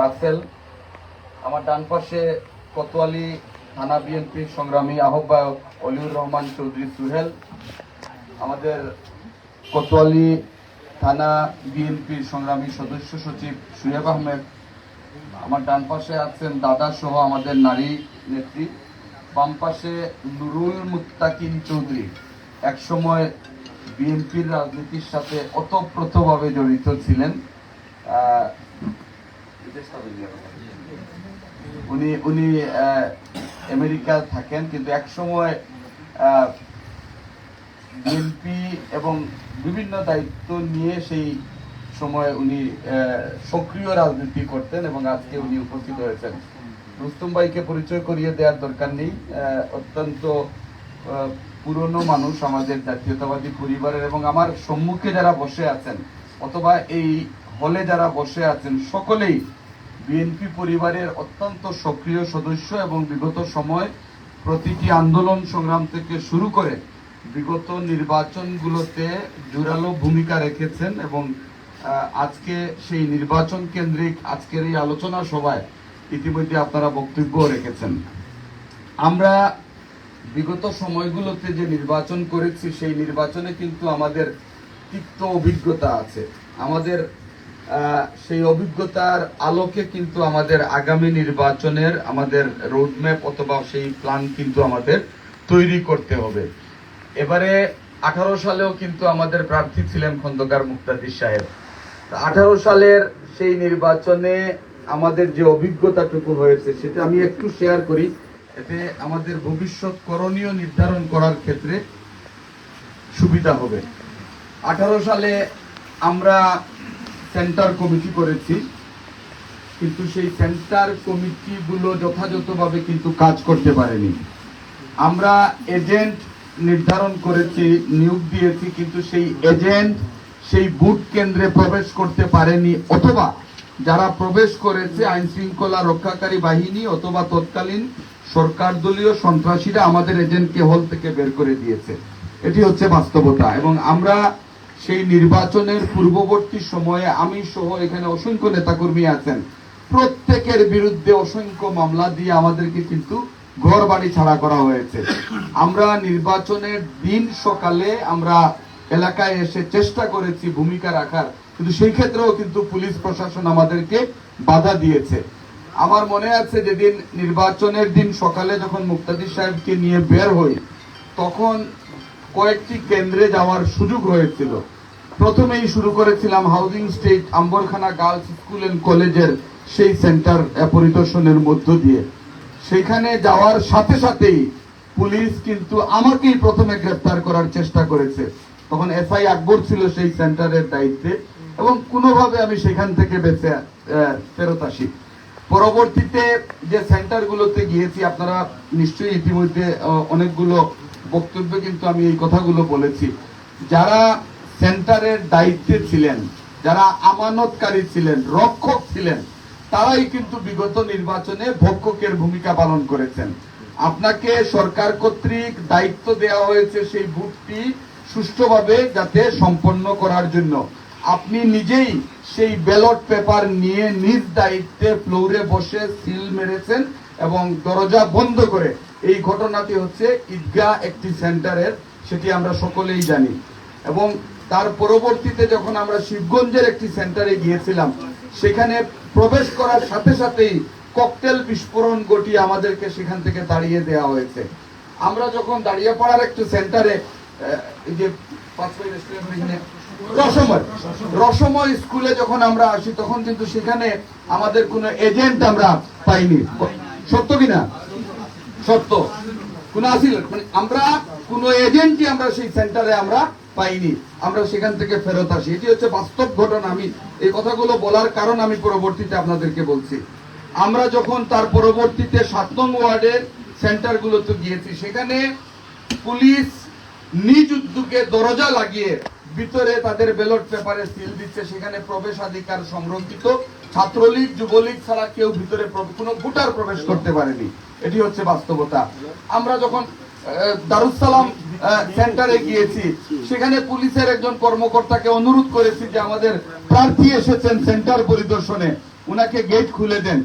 রাসেল, আমার ডান পাশে কোতোয়ালি থানা বিএনপির সংগ্রামী আহ্বায়ক অলিউর রহমান চৌধুরী সুহেল, আমাদের কোতোয়ালি থানা বিএনপির সংগ্রামী সদস্য সচিব সুহেব আহমেদ, আমার ডান পাশে আছেন দাদা সহ আমাদের নারী নেত্রী, বাম পাশে নুরুল মুত্তাকিন চৌধুরী, একসময় বিএনপির রাজনীতির সাথে ওতপ্রোতভাবে জড়িত ছিলেন। উনি উনি আমেরিকা থাকেন, কিন্তু একসময় বিএনপি এবং বিভিন্ন দায়িত্ব নিয়ে সেই সময় উনি সক্রিয় রাজনীতি করতেন এবং আজকে উনি উপস্থিত হয়েছেন। রুস্তম ভাইকে পরিচয় করিয়ে দেওয়ার দরকার নেই। অত্যন্ত পুরনো মানুষ আমাদের জাতীয়তাবাদী পরিবারের এবং আমার সম্মুখে যারা বসে আছেন অথবা এই হলে যারা বসে আছেন, সকলেই বিএনপি পরিবারের অত্যন্ত সক্রিয় সদস্য এবং বিগত সময় প্রতিটি আন্দোলন সংগ্রাম থেকে শুরু করে বিগত নির্বাচনগুলোতে জোরালো ভূমিকা রেখেছেন এবং আজকে সেই নির্বাচন কেন্দ্রিক আজকের এই আলোচনা সভায় ইতিমধ্যে আপনারা বক্তব্য রেখেছেন। আমরা বিগত সময়গুলোতে যে নির্বাচন করেছি, সেই নির্বাচনে কিন্তু আমাদের তিক্ত অভিজ্ঞতা আছে। আমাদের সেই অভিজ্ঞতার আলোকে কিন্তু আমাদের আগামী নির্বাচনের আমাদের রোডম্যাপ অথবা সেই প্ল্যান কিন্তু আমাদের তৈরি করতে হবে। এবারে আঠারো সালেও কিন্তু আমাদের প্রার্থী ছিলেন খন্দকার মুক্তাদির সাহেব। আঠারো সালের সেই নির্বাচনে আমাদের যে অভিজ্ঞতাটুকু হয়েছে সেটা আমি একটু শেয়ার করি। এতে আমাদের ভবিষ্যৎ করণীয় নির্ধারণ করার ক্ষেত্রে সুবিধা হবে। আঠারো সালে আমরা সেন্টার কমিটি করেছি, কিন্তু সেই সেন্টার কমিটিগুলো যথাযথভাবে কিন্তু কাজ করতে পারেনি। আমরা এজেন্ট নির্ধারণ করেছি, নিয়োগ দিয়েছি, কিন্তু সেই এজেন্ট সেই বুট কেন্দ্রে প্রবেশ করতে পারেনি, অথবা যারা প্রবেশ করেছে আইন শৃঙ্খলা রক্ষাকারী বাহিনী অথবা তৎকালীন সরকার দলীয় সন্ত্রাসীরা আমাদের এজেন্টকে হল থেকে বের করে দিয়েছে। এটি হচ্ছে বাস্তবতা এবং আমরা সেই নির্বাচনের পূর্ববর্তী সময়ে আমি সহ এখানে অসংখ্য নেতাকর্মী আছেন। প্রত্যেকের বিরুদ্ধে অসংখ্য মামলা দিয়ে আমাদেরকে কিন্তু ঘর বাড়ি ছাড়া করা হয়েছে। আমরা নির্বাচনের দিন সকালে আমরা এলাকায় এসে চেষ্টা করেছি ভূমিকা রাখার। কিন্তু সেই ক্ষেত্রেও কিন্তু পুলিশ প্রশাসন আমাদেরকে বাধা দিয়েছে। আমার মনে আছে যেদিন নির্বাচনের দিন সকালে যখন মুক্তাদির সাহেবকে নিয়ে বের হই, তখন কয়েকটি কেন্দ্রে যাওয়ার সুযোগ হয়েছিল। প্রথমেই শুরু করেছিলাম housing estate Ambarkhana girls school and কলেজের সেই সেন্টার পরিদর্শনের মধ্য দিয়ে। সেখানে যাওয়ার সাথে সাথেই পুলিশ কিন্তু আমাকেই প্রথমে গ্রেফতার করার চেষ্টা করেছে। তখন এসআই আকবর ছিল সেই সেন্টারের দায়িত্বে এবং কোনোভাবে আমি সেখান থেকে বেঁচে ফেরত আসি। পরবর্তীতে যে সেন্টারগুলোতে গিয়েছি, আপনারা নিশ্চয়ই ইতিমধ্যে অনেকগুলো বক্তব্যে কিন্তু আমি এই কথাগুলো বলেছি। যারা সেন্টারের দায়িত্বে ছিলেন, যারা আমানতকারী ছিলেন, রক্ষক ছিলেন, তারাই কিন্তু বিগত নির্বাচনে ভক্ষকের ভূমিকা পালন করেছেন। আপনাকে সরকার কর্তৃক দায়িত্ব দেওয়া হয়েছে সেই ভোটটি সুষ্ঠুভাবে যাতে সম্পন্ন করার জন্য। আপনি নিজেই সেই ব্যালট পেপার নিয়ে নিজ দায়িত্বে ফ্লোরে বসে সিল মেরেছেন এবং দরজা বন্ধ করে এই ঘটনাটি হচ্ছে ঈদগাহ একটি সেন্টারের, সেটি আমরা সকলেই জানি। এবং তার পরবর্তীতে যখন আমরা শিবগঞ্জের একটি সেন্টারে গিয়েছিলাম, সেখানে প্রবেশ করার সাথে সাথেই ককটেল বিস্ফোরণ ঘটিয়ে আমাদেরকে সেখান থেকে দাঁড়িয়ে দেওয়া হয়েছে। আমরা যখন দাঁড়িয়ে পড়ার একটু সেন্টারে যে রসময় রসময় স্কুলে যখন আমরা আসি, তখন কিন্তু সেখানে আমাদের কোনো এজেন্ট আমরা পাইনি। সত্য কিনা সত্য। কোন আসিল? মানে আমরা কোন এজেন্টই আমরা সেই সেন্টারে আমরা পাইনি। আমরা সেখান থেকে ফেরত আসি। এটি হচ্ছে বাস্তব ঘটনা। আমি এই কথাগুলো বলার কারণ আমি পরবর্তীতে আপনাদেরকে বলছি। আমরা যখন তার পরবর্তীতে সাত নং ওয়ার্ডের সেন্টারগুলোতে গিয়েছি, সেখানে পুলিশ নিজ উদ্যোগে দরজা লাগিয়ে ভিতরে তাদের ব্যালট পেপারে সিল দিচ্ছে। সেখানে প্রবেশাধিকার সংরক্ষিত। ছাত্রলীগ, যুবলীগ ছাড়া কেউ ভিতরে কোনো ভোটার প্রবেশ করতে পারেনি। এটি হচ্ছে বাস্তবতা। আমরা যখন দারুসালাম সেন্টারে গিয়েছি। সেখানে পুলিশের একজন কর্মকর্তাকে অনুরোধ করেছি যে আমাদের প্রার্থী এসেছেন সেন্টার পরিদর্শনে। উনাকে গেট খুলে দেন।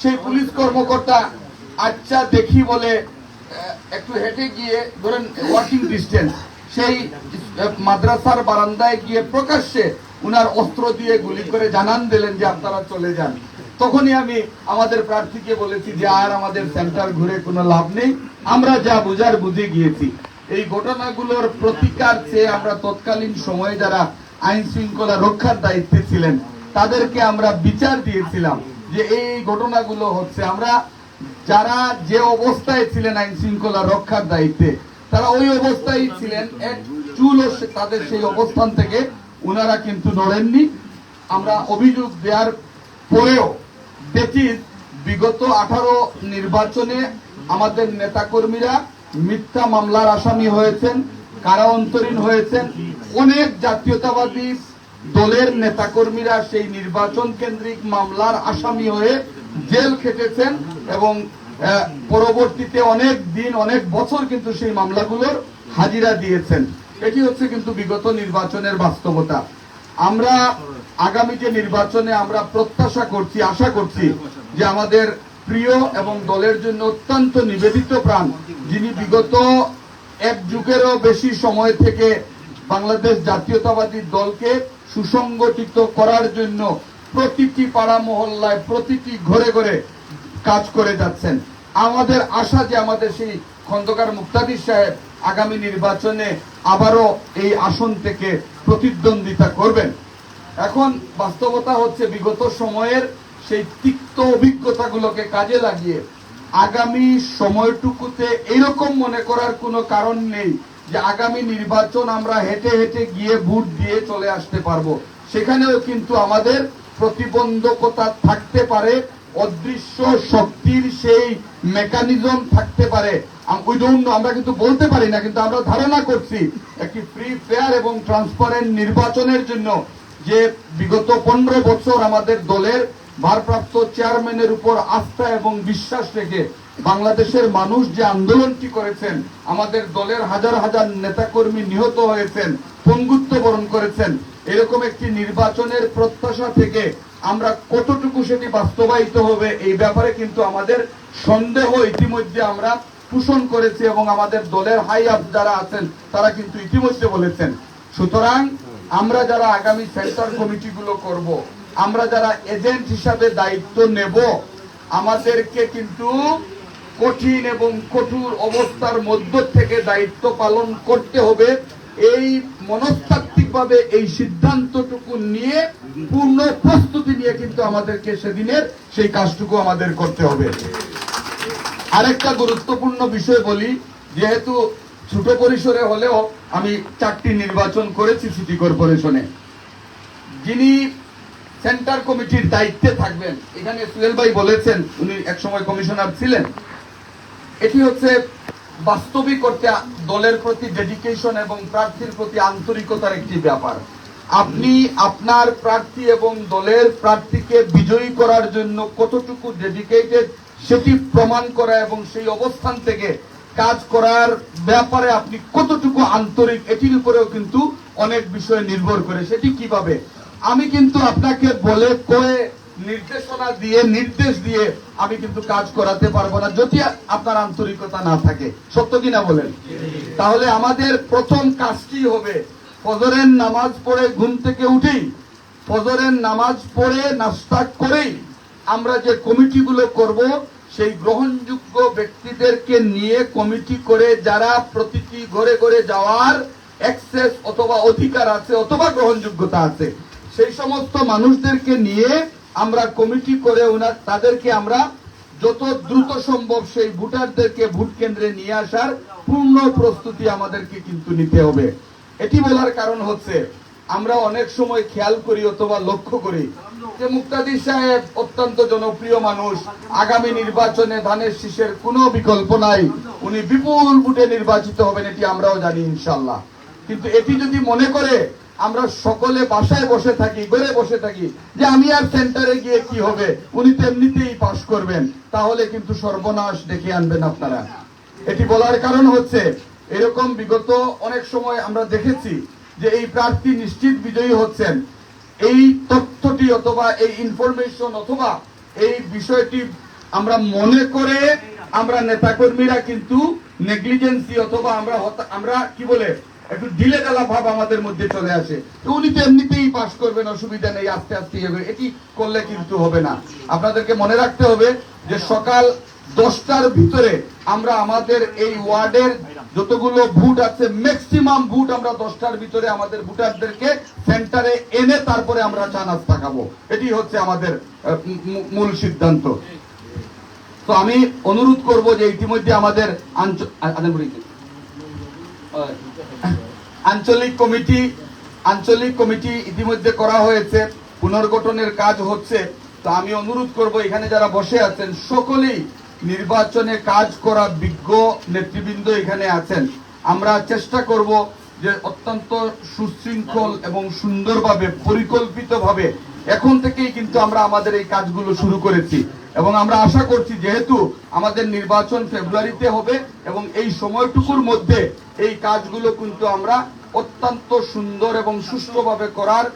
সেই পুলিশ কর্মকর্তা আচ্ছা দেখি বলে একটু হেঁটে গিয়ে ধরেন ওয়াকিং ডিস্টেন্স সেই মাদ্রাসার বারান্দায় গিয়ে প্রকাশ্যে উনার অস্ত্র দিয়ে গুলি করে জানান দিলেন যে আপনারা চলে যান। তখনই আমি আমাদের প্রার্থীকে বলেছি যে, আর আমাদের সেন্টার ঘুরে কোনো লাভ নেই। আমরা যা বুঝার বুঝে গিয়েছি। এই ঘটনাগুলোর প্রতিকার চেয়ে আমরা তৎকালীন সময়ে যারা আইন শৃঙ্খলা রক্ষার দায়িত্বে ছিলেন, তাদেরকে আমরা বিচার দিয়েছিলাম যে এই ঘটনাগুলো হচ্ছে আমরা যারা যে অবস্থায় ছিলেন আইন শৃঙ্খলা রক্ষার দায়িত্বে, তারা ওই অবস্থায় ছিলেন, এক সে- তাদের সেই অবস্থান থেকে ওনারা কিন্তু নড়েননি। আমরা অভিযোগ দেওয়ার পরেও দেখি বিগত আঠারো নির্বাচনে আমাদের নেতাকর্মীরা মিথ্যা মামলার আসামি হয়েছেন কারা অন্তরীণ হয়েছেন। অনেক জাতীয়তাবাদী দলের নেতাকর্মীরা সেই নির্বাচন কেন্দ্রিক মামলার আসামি হয়ে জেল খেটেছেন এবং পরবর্তীতে অনেক দিন, অনেক বছর কিন্তু সেই মামলাগুলোর হাজিরা দিয়েছেন। এটি হচ্ছে কিন্তু বিগত নির্বাচনের বাস্তবতা। আমরা আগামী যে নির্বাচনে আমরা প্রত্যাশা করছি, আশা করছি যে আমাদের প্রিয় এবং দলের জন্য অত্যন্ত নিবেদিত প্রাণ, যিনি বিগত এক যুগেরও বেশি সময় থেকে বাংলাদেশ জাতীয়তাবাদী দলকে সুসংগঠিত করার জন্য প্রতিটি পাড়া মহল্লায়, প্রতিটি ঘরে ঘরে কাজ করে যাচ্ছেন। আমাদের আশা যে আমাদের সেই খন্দকার মুক্তাদির সাহেব আগামী নির্বাচনে আবারও এই আসন থেকে প্রতিদ্বন্দ্বিতা করবেন। এখন বাস্তবতা হচ্ছে বিগত সময়ের সেই তিক্ত অভিজ্ঞতাগুলোকে কাজে লাগিয়ে আগামী সময়টুকুতে এরকম মনে করার কোনো কারণ নেই যে আগামী নির্বাচন আমরা হেঁটে হেঁটে গিয়ে ভোট দিয়ে চলে আসতে পারব। সেখানেও কিন্তু আমাদের প্রতিবন্ধকতা থাকতে পারে, অদৃশ্য শক্তির সেই মেকানিজম থাকতে পারে। আমরা কিন্তু বলতে পারি না, কিন্তু আমরা ধারণা করছি একটি ফ্রি ফেয়ার এবং ট্রান্সপারেন্ট নির্বাচনের জন্য যে বিগত পনেরো বছর আমাদের দলের ভারপ্রাপ্ত চেয়ারম্যানের উপর আস্থা এবং বিশ্বাস রেখে বাংলাদেশের মানুষ যে আন্দোলনটি করেছেন, আমাদের দলের হাজার হাজার নেতাকর্মী নিহত হয়েছেন, পঙ্গুত্ব বরণ করেছেন, এরকম একটি নির্বাচনের প্রত্যাশা থেকে আমরা কতটুকু সেটি বাস্তবায়িত হবে এই ব্যাপারে কিন্তু আমাদের সন্দেহ ইতিমধ্যে আমরা পোষণ করেছি এবং আমাদের দলের হাই আপ যারা আছেন, তারা কিন্তু ইতিমধ্যে বলেছেন। সুতরাং আমরা যারা আগামী সেন্টার কমিটিগুলো করব আমরা যারা এজেন্ট হিসাবে দায়িত্ব নেব, আমাদেরকে কিন্তু কঠিন এবং কঠোর অবস্থার মধ্য থেকে দায়িত্ব পালন করতে হবে। এই মনস্তাত্ত্বিকভাবে এই সিদ্ধান্তটুকু নিয়ে, পূর্ণ প্রস্তুতি নিয়ে কিন্তু আমাদেরকে সেদিনের সেই কাজটুকু আমাদের করতে হবে। আরেকটা গুরুত্বপূর্ণ বিষয় বলি, যেহেতু ছোট পরিসরে হলেও আমি চারটি নির্বাচন করেছি সিটি কর্পোরেশনে। যিনি সেন্টার কমিটির দায়িত্বে থাকবেন। এখানে সুহেল ভাই বলেছেন, উনি একসময় কমিশনার ছিলেন। এটি হচ্ছে বাস্তবিক করতে দলের প্রতি ডেডিকেশন এবং প্রার্থীর প্রতি আন্তরিকতার একটি ব্যাপার। আপনি আপনার প্রার্থী এবং দলের প্রার্থীকে বিজয়ী করার জন্য কতটুকু ডেডিকেটেড সেটি প্রমাণ করা এবং সেই অবস্থান থেকে কাজ করার ব্যাপারে আপনি কতটুকু আন্তরিক, এটির উপরেও কিন্তু অনেক বিষয় নির্ভর করে। সেটি কীভাবে আমি কিন্তু আপনাকে বলে কয়ে নির্দেশনা দিয়ে, নির্দেশ দিয়ে আমি কিন্তু কাজ করাতে পারব না, যদি আপনার আন্তরিকতা না থাকে। সত্য কিনা বলেন? তাহলে আমাদের প্রথম কাজটি হবে, ফজরের নামাজ পড়ে ঘুম থেকে উঠেই, ফজরের নামাজ পড়ে নাস্তা করেই আমরা যে কমিটিগুলো করব, সেই গ্রহণযোগ্য ব্যক্তিদেরকে নিয়ে কমিটি করে যারা প্রতিটি ঘরে ঘরে যাওয়ার অ্যাক্সেস অথবা অধিকার আছে অথবা গ্রহণযোগ্যতা আছে সেই সমস্ত মানুষদেরকে নিয়ে আমরা কমিটি করে ওনার, তাদেরকে আমরা যত দ্রুত সম্ভব সেই ভোটারদেরকে ভোট কেন্দ্রে নিয়ে আসার পূর্ণ প্রস্তুতি আমাদেরকে কিন্তু নিতে হবে। এটি বলার কারণ হচ্ছে, আমরা অনেক সময় খেয়াল করি অথবা লক্ষ্য করি যে মুক্তাদির সাহেব অত্যন্ত জনপ্রিয় মানুষ, আগামী নির্বাচনে ধানের শীষের কোনো বিকল্প নাই, উনি বিপুল ভোটে নির্বাচিত হবেন এটি আমরাও জানি ইনশাল্লাহ কিন্তু এটি যদি মনে করে আমরা সকলে বাসায় বসে থাকি, ঘরে বসে থাকি। যে আমি আর সেন্টারে গিয়ে কি হবে? উনি তো এমনিতেই পাশ করবেন। তাহলে কিন্তু সর্বনাশ ডেকে আনবেন আপনারা। এটি বলার কারণ হচ্ছে, এরকম বিগত অনেক সময় আমরা দেখেছি যে এই প্রার্থী নিশ্চিত বিজয়ী হচ্ছেন। এই তথ্যটি অথবা এই ইনফরমেশন অথবা এই বিষয়টি আমরা মনে করে আমরা নেতাকর্মীরা কিন্তু নেগলিজেন্সি অথবা আমরা আমরা কি বলে একটু ঢিলে ঢালা ভাব আমাদের মধ্যে চলে আসে। তো উনি তো এমনিতেই পাশ করবেন, অসুবিধা নেই, আস্তে আস্তে এগোবে এটি করলে কিন্তু হবে না। আপনাদেরকে মনে রাখতে হবে যে সকাল দশটার ভিতরে আমরা আমাদের এই ওয়ার্ডের যতগুলো ভোট আছে ম্যাক্সিমাম ভোট আমরা দশটার ভিতরে আমাদের ভোটারদেরকে সেন্টারে এনে তারপরে আমরা চা নাস্তা এটি হচ্ছে আমাদের মূল সিদ্ধান্ত। তো আমি অনুরোধ করব যে ইতিমধ্যে আমাদের আঞ্চ- আ- আদান বলি কি? আহ, আঞ্চলিক কমিটি আঞ্চলিক কমিটি ইতিমধ্যে করা হয়েছে, পুনর্গঠনের কাজ হচ্ছে। তো আমি অনুরোধ করব, এখানে যারা বসে আছেন, সকলেই নির্বাচনে কাজ করা বিজ্ঞ নেতৃবৃন্দ এখানে আছেন। আমরা চেষ্টা করব যে অত্যন্ত সুশৃঙ্খল এবং সুন্দরভাবে, পরিকল্পিতভাবে, এখন থেকেই কিন্তু আমরা আমাদের এই কাজগুলো শুরু করেছি। এবং আমরা আশা করছি যেহেতু আমাদের নির্বাচন ফেব্রুয়ারিতে হবে এবং এই সময়টুকুর মধ্যে এই কাজগুলো কিন্তু আমরা অত্যন্ত সুন্দর এবং সুষ্ঠুভাবে করার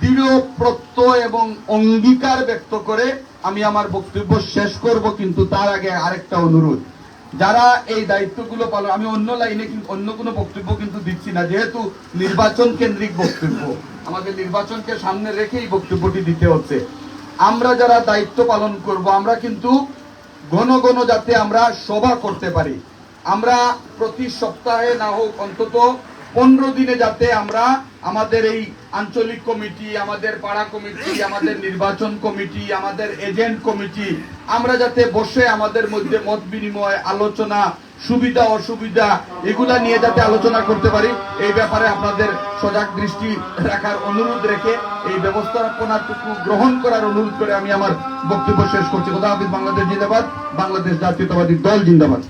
দৃঢ় প্রত্যয় এবং অঙ্গীকার ব্যক্ত করে আমি আমার বক্তব্য শেষ করব, কিন্তু তার আগে আরেকটা অনুরোধ। যারা এই দায়িত্বগুলো পালন আমি অন্য লাইনে অন্য কোনো বক্তব্য কিন্তু দিচ্ছি না, যেহেতু নির্বাচন কেন্দ্রিক বক্তব্য। আমাদের নির্বাচনকে সামনে রেখেই বক্তব্যটি দিতে হচ্ছে। আমরা যারা দায়িত্ব পালন করব, আমরা কিন্তু ঘন ঘন যাতে আমরা সভা করতে পারি। আমরা প্রতি সপ্তাহে না হোক অন্তত পনেরো দিনে যাতে আমরা আমাদের এই আঞ্চলিক কমিটি, আমাদের পাড়া কমিটি, আমাদের নির্বাচন কমিটি, আমাদের এজেন্ট কমিটি, আমরা যাতে বসে আমাদের মধ্যে মত বিনিময়, আলোচনা, সুবিধা, অসুবিধা, এগুলা নিয়ে যাতে আলোচনা করতে পারি, এই ব্যাপারে আপনাদের সজাগ দৃষ্টি রাখার অনুরোধ রেখে এই ব্যবস্থাপনাটুকু গ্রহণ করার অনুরোধ করে আমি আমার বক্তব্য শেষ করছি। কোথা হাফিজ, বাংলাদেশ জিন্দাবাদ, বাংলাদেশ জাতীয়তাবাদী দল জিন্দাবাদ।